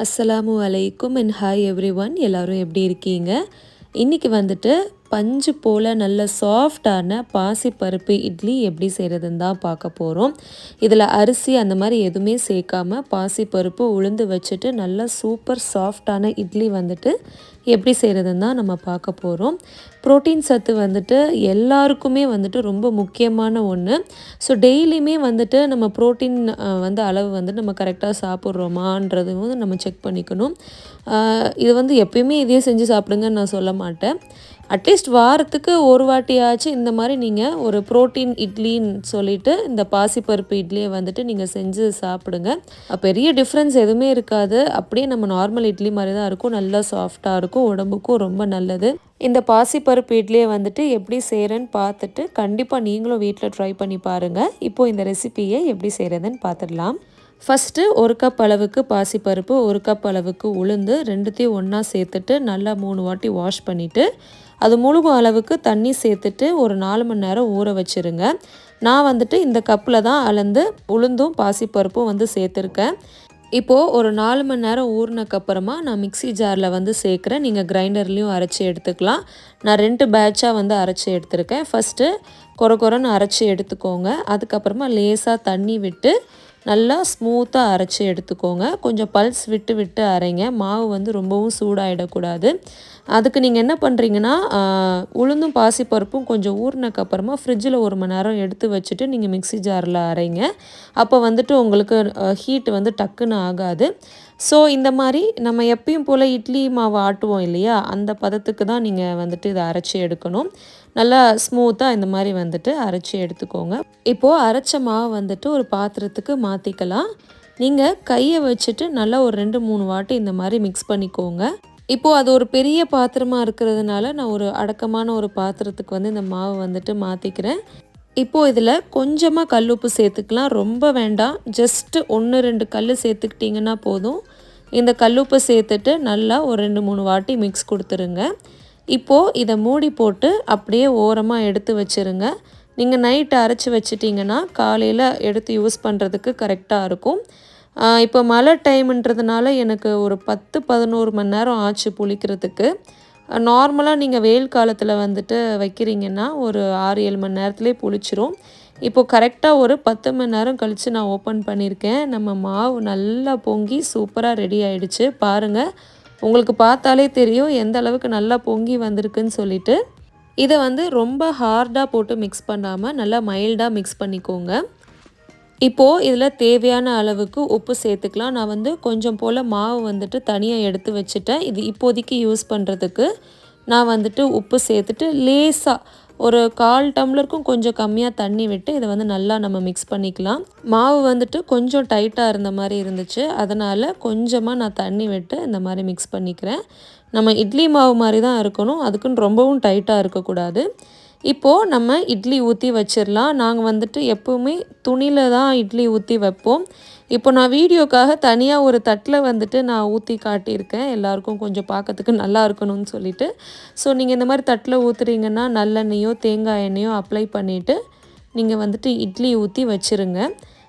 அஸ்ஸலாமு அலைக்கும் and hi every one எல்லோரும் எப்படி இருக்கீங்க? இன்றைக்கி வந்துட்டு பஞ்சு போல் நல்ல சாஃப்டான பாசிப்பருப்பு இட்லி எப்படி செய்கிறதுன்னு தான் பார்க்க போகிறோம் இதில் அரிசி அந்த மாதிரி எதுவுமே சேர்க்காம பாசிப்பருப்பு உளுந்து வச்சுட்டு நல்ல சூப்பர் சாஃப்டான இட்லி வந்துட்டு எப்படி செய்கிறதுன்னு தான் நம்ம பார்க்க போகிறோம் ப்ரோட்டீன் சத்து வந்துட்டு எல்லாருக்குமே வந்துட்டு ரொம்ப முக்கியமான ஒன்று ஸோ டெய்லியுமே வந்துட்டு நம்ம ப்ரோட்டீன் வந்து அளவு வந்து நம்ம கரெக்டாக சாப்பிட்றோமான்றது வந்து நம்ம செக் பண்ணிக்கணும். இது வந்து எப்பயுமே இதே செஞ்சு சாப்பிடுங்கன்னு நான் சொல்ல மாட்டேன். அட்லீஸ்ட் வாரத்துக்கு ஒரு வாட்டியாச்சும் இந்த மாதிரி நீங்கள் ஒரு ப்ரோட்டீன் இட்லின்னு சொல்லிவிட்டு இந்த பாசிப்பருப்பு இட்லியை வந்துட்டு நீங்கள் செஞ்சு சாப்பிடுங்க. பெரிய டிஃப்ரென்ஸ் எதுவுமே இருக்காது. அப்படியே நம்ம நார்மல் இட்லி மாதிரி தான் இருக்கும். நல்லா சாஃப்டாக இருக்கும். உடம்புக்கும் ரொம்ப நல்லது. இந்த பாசிப்பருப்பு இட்லியை வந்துட்டு எப்படி செய்கிறேன்னு பார்த்துட்டு கண்டிப்பாக நீங்களும் வீட்டில் ட்ரை பண்ணி பாருங்கள் இப்போது இந்த ரெசிப்பியை எப்படி செய்கிறதுன்னு பார்த்துடலாம். ஃபஸ்ட்டு ஒரு கப் அளவுக்கு பாசிப்பருப்பு ஒரு கப் அளவுக்கு உளுந்து ரெண்டுத்தையும் ஒன்றா சேர்த்துட்டு நல்லா மூணு வாட்டி வாஷ் பண்ணிவிட்டு அது முழுகும் அளவுக்கு தண்ணி சேர்த்துட்டு ஒரு நாலு மணி நேரம் ஊற வச்சுருங்க. நான் வந்துட்டு இந்த கப்பில் தான் அளந்து உளுந்தும் பாசிப்பருப்பும் வந்து சேர்த்துருக்கேன். இப்போது ஒரு நாலு மணி நேரம் ஊறினக்கப்புறமா நான் மிக்சி ஜாரில் வந்து சேர்க்குறேன். நீங்கள் கிரைண்டர்லேயும் அரைச்சி எடுத்துக்கலாம். நான் ரெண்டு பேட்சாக வந்து அரைச்சி எடுத்திருக்கேன். ஃபஸ்ட்டு குறை குறைன்னு அரைச்சி எடுத்துக்கோங்க. அதுக்கப்புறமா லேசாக தண்ணி விட்டு நல்லா ஸ்மூத்தாக அரைச்சி எடுத்துக்கோங்க. கொஞ்சம் பல்ஸ் விட்டு விட்டு அரைங்க. மாவு வந்து ரொம்பவும் சூடாகிடக்கூடாது அதுக்கு நீங்கள் என்ன பண்ணுறீங்கன்னா உளுந்தும் பாசிப்பருப்பும் கொஞ்சம் ஊறினக்கப்புறமா ஃப்ரிட்ஜில் ஒரு மணி நேரம் எடுத்து வச்சுட்டு நீங்கள் மிக்சி ஜாரில் அரைங்க. அப்போ வந்துட்டு உங்களுக்கு ஹீட் வந்து டக்குன்னு ஆகாது. ஸோ இந்த மாதிரி நம்ம எப்பயும் போல் இட்லி மாவு ஆட்டுவோம் இல்லையா? அந்த பதத்துக்கு தான் நீங்கள் வந்துட்டு இதை அரைச்சி எடுக்கணும். நல்லா ஸ்மூத்தாக இந்த மாதிரி வந்துட்டு அரைச்சி எடுத்துக்கோங்க. இப்போது அரைச்ச மாவு வந்துட்டு ஒரு பாத்திரத்துக்கு மாற்றிக்கலாம் நீங்கள் கையை வச்சுட்டு நல்லா ஒரு ரெண்டு மூணு வாட்டி இந்த மாதிரி மிக்ஸ் பண்ணிக்கோங்க. இப்போது அது ஒரு பெரிய பாத்திரமாக இருக்கிறதுனால நான் ஒரு அடக்கமான ஒரு பாத்திரத்துக்கு வந்து இந்த மாவு வந்துட்டு மாற்றிக்கிறேன் இப்போது இதில் கொஞ்சமாக கல் உப்பு சேர்த்துக்கலாம். ரொம்ப வேண்டாம். ஜஸ்ட்டு ஒன்று ரெண்டு கல் சேர்த்துக்கிட்டிங்கன்னா போதும். இந்த கல்லுப்பை சேர்த்துட்டு நல்லா ஒரு ரெண்டு மூணு வாட்டி மிக்ஸ் கொடுத்துருங்க. இப்போது இதை மூடி போட்டு அப்படியே ஓரமாக எடுத்து வச்சுருங்க. நீங்கள் நைட்டு அரைச்சி வச்சிட்டிங்கன்னா காலையில் எடுத்து யூஸ் பண்ணுறதுக்கு கரெக்டாக இருக்கும். இப்போ மழை டைம்ன்றதுனால எனக்கு ஒரு பத்து பதினோரு மணி நேரம் ஆச்சு புளிக்கிறதுக்கு. நார்மலாக நீங்கள் வெயில் காலத்தில் வந்துட்டு வைக்கிறீங்கன்னா ஒரு ஆறு ஏழு மணி நேரத்துலேயே புளிச்சிரும். இப்போது கரெக்டாக ஒரு பத்து மணி நேரம் கழித்து நான் ஓப்பன் பண்ணியிருக்கேன். நம்ம மாவு நல்லா பொங்கி சூப்பராக ரெடி ஆகிடுச்சு பாருங்கள் உங்களுக்கு பார்த்தாலே தெரியும் எந்த அளவுக்கு நல்லா பொங்கி வந்திருக்குன்னு சொல்லிட்டு. இதை வந்து ரொம்ப ஹார்டாக போட்டு மிக்ஸ் பண்ணாமல் நல்லா மைல்டாக மிக்ஸ் பண்ணிக்கோங்க. இப்போது இதில் தேவையான அளவுக்கு உப்பு சேர்த்துக்கலாம். நான் வந்து கொஞ்சம் போல் மாவு வந்துட்டு தனியாக எடுத்து வச்சுட்டேன். இது இப்போதைக்கு யூஸ் பண்ணுறதுக்கு நான் வந்துட்டு உப்பு சேர்த்துட்டு லேசாக ஒரு கால் டம்ளருக்கும் கொஞ்சம் கம்மியாக தண்ணி விட்டு இதை வந்து நல்லா நம்ம மிக்ஸ் பண்ணிக்கலாம். மாவு வந்துட்டு கொஞ்சம் டைட்டாக இருந்த மாதிரி இருந்துச்சு. அதனால் கொஞ்சமாக நான் தண்ணி விட்டு இந்த மாதிரி மிக்ஸ் பண்ணிக்கிறேன். நம்ம இட்லி மாவு மாதிரி தான் இருக்கணும். அதுக்குன்னு ரொம்பவும் டைட்டாக இருக்கக்கூடாது. இப்போது நம்ம இட்லி ஊற்றி வச்சிடலாம் நாங்கள் வந்துட்டு எப்போவுமே துணியில் தான் இட்லி ஊற்றி வைப்போம். இப்போ நான் வீடியோக்காக தனியாக ஒரு தட்டில் வந்துட்டு நான் ஊற்றி காட்டியிருக்கேன். எல்லாருக்கும் கொஞ்சம் பார்க்கறதுக்கு நல்லா இருக்கணும்னு சொல்லிட்டு. ஸோ நீங்கள் இந்த மாதிரி தட்டில் ஊற்றுறீங்கன்னா நல்லெண்ணெயோ தேங்காய் எண்ணெயோ அப்ளை பண்ணிவிட்டு நீங்கள் வந்துட்டு இட்லி ஊற்றி வச்சுருங்க.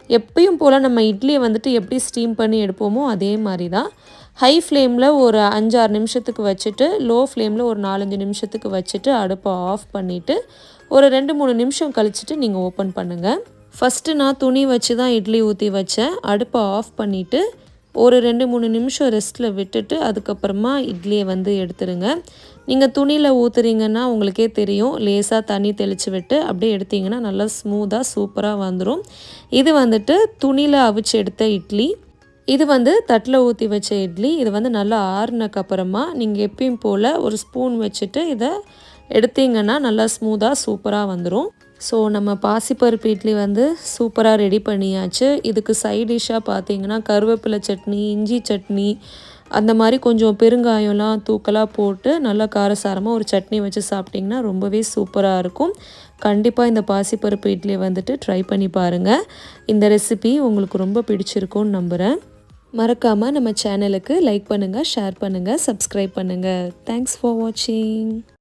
எப்பயும் போல் நம்ம இட்லியை வந்துட்டு எப்படி ஸ்டீம் பண்ணி எடுப்போமோ அதே மாதிரி தான். ஹை ஃப்ளேமில் ஒரு அஞ்சாறு நிமிஷத்துக்கு வச்சுட்டு லோ ஃப்ளேமில் ஒரு நாலஞ்சு நிமிஷத்துக்கு வச்சுட்டு அடுப்பை ஆஃப் பண்ணிவிட்டு ஒரு ரெண்டு மூணு நிமிஷம் கழிச்சிட்டு நீங்கள் ஓப்பன் பண்ணுங்கள் ஃபஸ்ட்டு நான் துணி வச்சு தான் இட்லி ஊற்றி வச்சேன். அடுப்பை ஆஃப் பண்ணிவிட்டு ஒரு ரெண்டு மூணு நிமிஷம் ரெஸ்ட்டில் விட்டுட்டு அதுக்கப்புறமா இட்லியை வந்து எடுத்துருங்க. நீங்கள் துணியில் ஊற்றுறீங்கன்னா உங்களுக்கே தெரியும். லேசாக தண்ணி தெளித்து விட்டு அப்படியே எடுத்திங்கன்னா நல்லா ஸ்மூத்தாக சூப்பராக வந்துடும் இது வந்துட்டு துணியில் அவிச்சு எடுத்த இட்லி. இது வந்து தட்டில் ஊற்றி வச்ச இட்லி. இது வந்து நல்லா ஆறுனக்கப்புறமா நீங்கள் எப்பயும் போல் ஒரு ஸ்பூன் வச்சுட்டு இதை எடுத்தீங்கன்னா நல்லா ஸ்மூத்தாக சூப்பராக வந்துடும் ஸோ நம்ம பாசிப்பருப்பு இட்லி வந்து சூப்பராக ரெடி பண்ணியாச்சு. இதுக்கு சைட் டிஷ்ஷாக பார்த்தீங்கன்னா கருவேப்பிலை சட்னி இஞ்சி சட்னி அந்த மாதிரி கொஞ்சம் பெருங்காயம்லாம் தூக்கலாக போட்டு நல்லா காரசாரமாக ஒரு சட்னி வச்சு சாப்பிட்டிங்கன்னா ரொம்பவே சூப்பராக இருக்கும். கண்டிப்பாக இந்த பாசிப்பருப்பு இட்லியை வந்துட்டு ட்ரை பண்ணி பாருங்கள் இந்த ரெசிபி உங்களுக்கு ரொம்ப பிடிச்சிருக்கும்னு நம்புகிறேன் மறக்காமல் நம்ம சேனலுக்கு லைக் பண்ணுங்கள் ஷேர் பண்ணுங்கள் சப்ஸ்கிரைப் பண்ணுங்கள் தேங்க்ஸ் ஃபார் வாட்சிங்